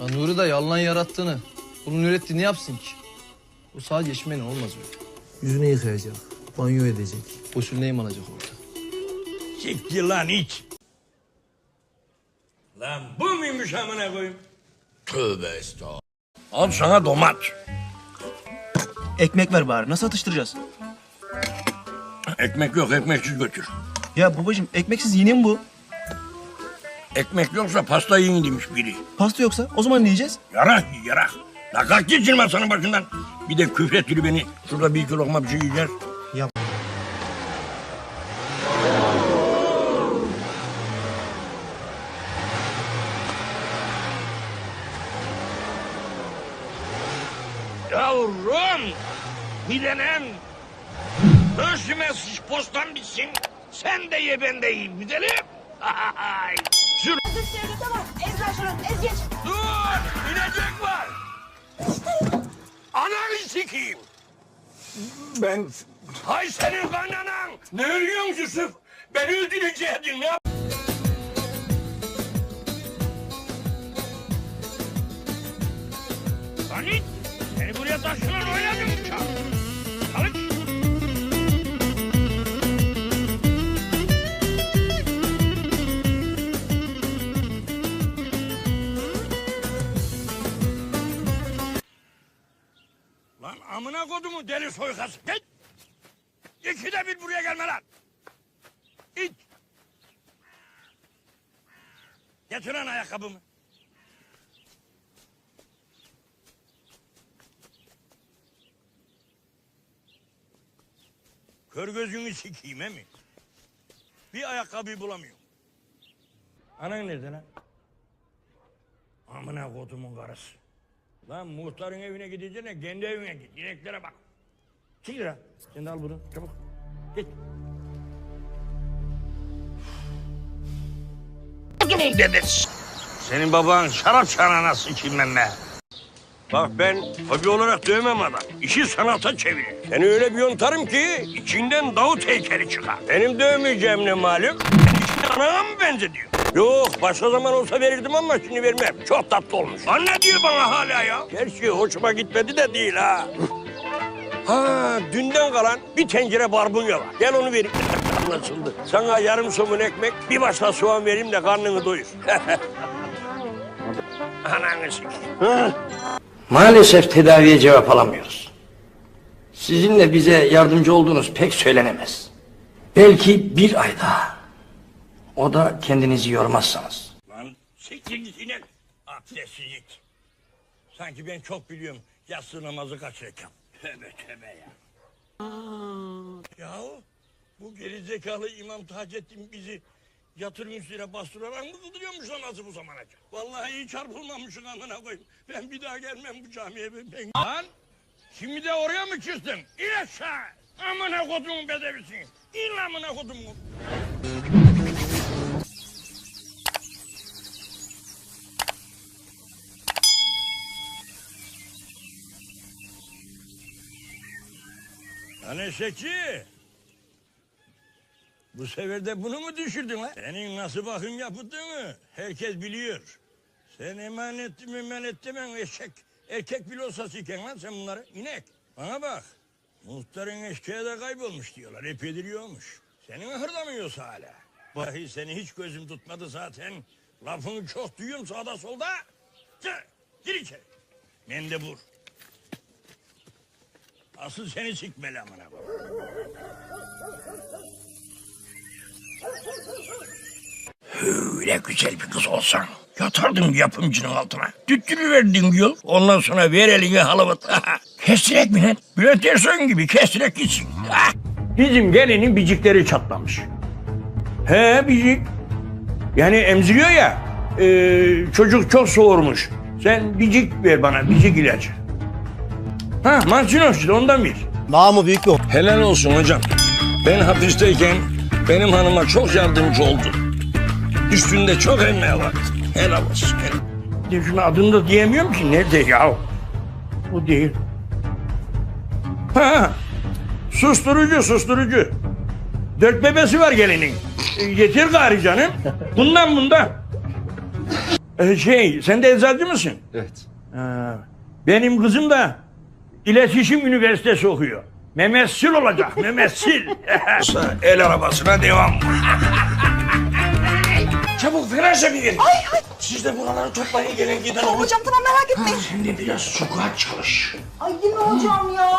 Ya Nuri da yalan yarattığını, bunun ürettiğini yapsın ki? Bu sadece içmeyle olmaz öyle. Yüzünü yıkayacak, banyo edecek, gusül neyim alacak orada. Siktir lan iç. Lan bu muymuş amına koyayım? Tövbe estağfurullah. Al sana domat. Ekmek ver bari. Nasıl atıştıracağız? Ekmek yok ekmeksiz götür. Ya babacığım ekmeksiz yeni mi bu? Ekmek yoksa pasta yiyin demiş biri. Pasta yoksa o zaman ne yiyeceğiz? Yarak yarak. La kalk git şimdi masanın başından. Bir de küfrettiri beni. Şurada bir iki lokma bir şey yiyeceğiz. Ya- Yavrum. Bilenem. Ölsüme sıç postan bitsin. Sen de ye ben de yiyeyim. Gidelim. Sür. Devlete var. Ez ver şunu. Ez geç. Dur. İnecek var. Ananı sikeyim. Ben Hay senin kaynanan. Ne ölüyorsun Yusuf? Ben öldüreceydin ya. Lan it. Seni buraya taşıran oynadım. Amına kodumu deli soykası. Git. İkide bir buraya gelme lan. İt. Getir lan ayakkabımı. Kör gözünü sikeyim he mi? Bir ayakkabıyı bulamıyorum. Anan nerede lan? Amına kodumun karısı. Lan muhtarın evine gideceğine kendi evine git. İneklere bak. Çık lira. Sen de al bunu. Çabuk. Git. Dedesi. Senin baban şarap çanağına sıçayım ben be. Bak ben hobi olarak dövmem adam. İşi sanata çevirir. Seni öyle bir yontarım ki içinden Davut heykeli çıkar. Benim dövmeyeceğim ne malum? İçine anana mı benzediyor? Yok başka zaman olsa verirdim ama şimdi vermem. Çok tatlı olmuş. Anne diyor bana hala ya. Gerçi hoşuma gitmedi de değil ha. Ha dünden kalan bir tencere barbunya var. Gel onu vereyim. Anlaşıldı. Sana yarım somun ekmek, bir başla soğan vereyim de karnını doyur. Ananı sikeyim. Maalesef tedaviye cevap alamıyoruz. Sizin de bize yardımcı olduğunuz pek söylenemez. Belki bir ay daha. O da kendinizi yormazsanız. Lan siktir git inek. Abdestsizlik. Sanki ben çok biliyorum yatsı namazı kaç rekat. Tövbe tövbe ya. Yahu bu gerizekalı İmam Taceddin bizi yatırım üstüne bastırarak mı kıldırıyormuş namazı bu zamana kadar? Vallahi iyi çarpılmamışsın amına koyayım. Ben bir daha gelmem bu camiye. Ben, ben... Lan şimdi de oraya mı çıktın? İn aşağı. Amına kodumun bedevisin. İn amına kodumun. Lan eşekçi. Bu sefer de bunu mu düşürdün lan? Senin nasıl bakım yapıldığını herkes biliyor. Sen emanet mi emanet demen eşek. Erkek bile olsa lan sen bunları. İnek. Bana bak. Muhtarın eşeğe de kaybolmuş diyorlar. Epeydir yiyormuş. Senin hırdamıyorsa hala. Vahi seni hiç gözüm tutmadı zaten. Lafını çok duyuyorum sağda solda. Gir, gir içeri. Mendebur. Asıl seni sikmeli amına koyayım. Öyle güzel bir kız olsan yatardım yapımcının altına. Tüttürüverdin yıl. Ondan sonra ver elini halavat. kestirek mi lan? Bülent Ersoy'un gibi kestirek gitsin. Ah! Bizim gelinin bicikleri çatlamış. He bicik. Yani emziriyor ya. e, çocuk çok soğurmuş. Sen bicik ver bana bicik ilacı. Ha Mancino işte ondan bir. Namı büyük bir Helal olsun hocam. Ben hapisteyken benim hanıma çok yardımcı oldu. Üstünde çok emeği var. Helal olsun. Helal. De şunu adını da diyemiyorum ki. Nerede ya? O değil. Ha, susturucu susturucu. Dört bebesi var gelinin. E, getir gari canım. Bundan bundan. Ee, şey, sen de eczacı mısın? Evet. Ha, benim kızım da iletişim üniversitesi okuyor. Memessil olacak, memessil. El arabasına devam. Çabuk frense bir gelin. Siz de buraları toplayın gelin giden olun. Hocam tamam merak etmeyin. De biraz sokağa çalış. Ay mi hocam ya?